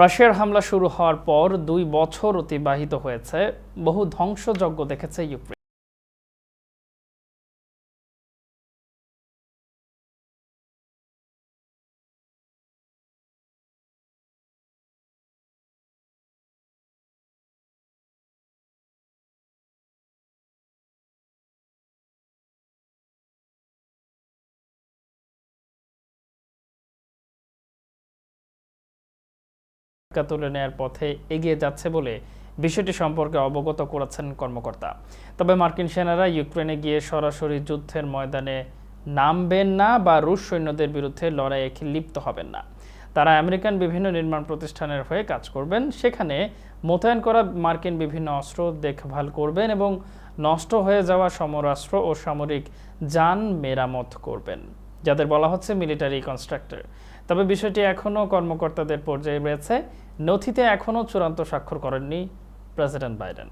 রাশিয়ার হামলা শুরু হওয়ার পর দুই বছর অতিবাহিত হয়েছে। বহু ধ্বংসযজ্ঞ দেখেছে ইউক্রেন। ভূমিকা তুলে নেয়ার পথে এগিয়ে যাচ্ছে বলে বিষয়টি সম্পর্কে অবগত করেছেন কর্মকর্তা। তবে মার্কিন সেনারা ইউক্রেনে গিয়ে সরাসরি যুদ্ধের ময়দানে নামবেন না বা রুশ সৈন্যদের বিরুদ্ধে লড়াইয়ে লিপ্ত হবেন না। তারা আমেরিকান বিভিন্ন নির্মাণ প্রতিষ্ঠানের হয়ে কাজ করবেন। সেখানে মোতায়েন করা মার্কিন বিভিন্ন অস্ত্র দেখভাল করবেন এবং নষ্ট হয়ে যাওয়া সমরাস্ত্র ও সামরিক যান মেরামত করবেন। যাদের বলা হচ্ছে মিলিটারি কনস্ট্রাক্টর তবে বিষয়টি এখনও কর্মকর্তাদের পর্যায়ে রয়েছে। নথিতে এখনও চূড়ান্ত স্বাক্ষর করেননি প্রেসিডেন্ট বাইডেন।